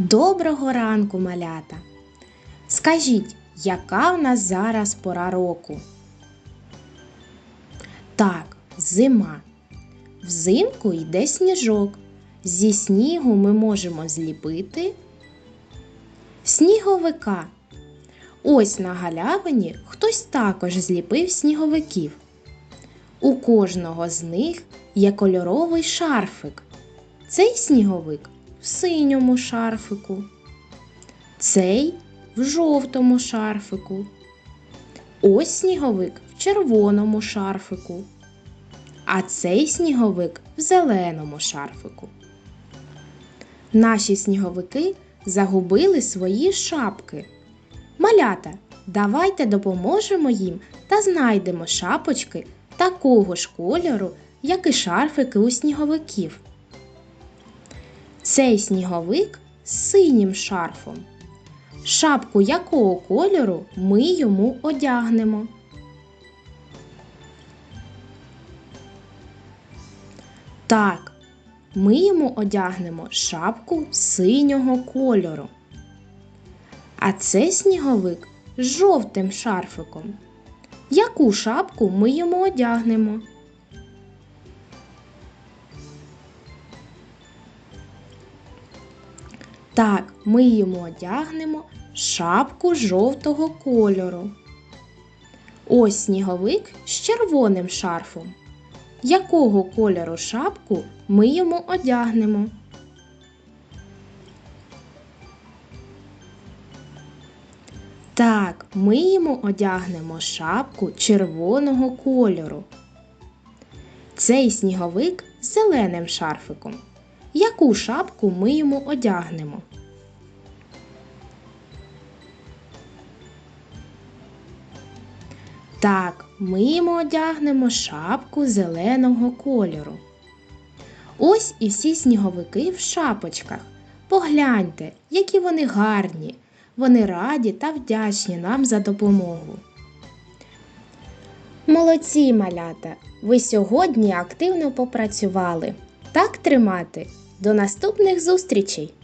Доброго ранку, малята! Скажіть, яка в нас зараз пора року? Так, зима. Взимку йде сніжок. Зі снігу ми можемо зліпити сніговика. Ось на галявині хтось також зліпив сніговиків. У кожного з них є кольоровий шарфик. Цей сніговик в синьому шарфику, цей в жовтому шарфику. Ось сніговик в червоному шарфику, а цей сніговик в зеленому шарфику. Наші сніговики загубили свої шапки. Малята, давайте допоможемо їм та знайдемо шапочки такого ж кольору, як і шарфики у сніговиків. Цей сніговик з синім шарфом. Шапку якого кольору ми йому одягнемо? Так, ми йому одягнемо шапку синього кольору. А це сніговик з жовтим шарфиком. Яку шапку ми йому одягнемо? Так, ми йому одягнемо шапку жовтого кольору. Ось сніговик з червоним шарфом. Якого кольору шапку ми йому одягнемо? Так, ми йому одягнемо шапку червоного кольору. Цей сніговик з зеленим шарфиком. Яку шапку ми йому одягнемо? Так, ми йому одягнемо шапку зеленого кольору. Ось і всі сніговики в шапочках. Погляньте, які вони гарні. Вони раді та вдячні нам за допомогу. Молодці малята! Ви сьогодні активно попрацювали. Так тримати. До наступних зустрічей!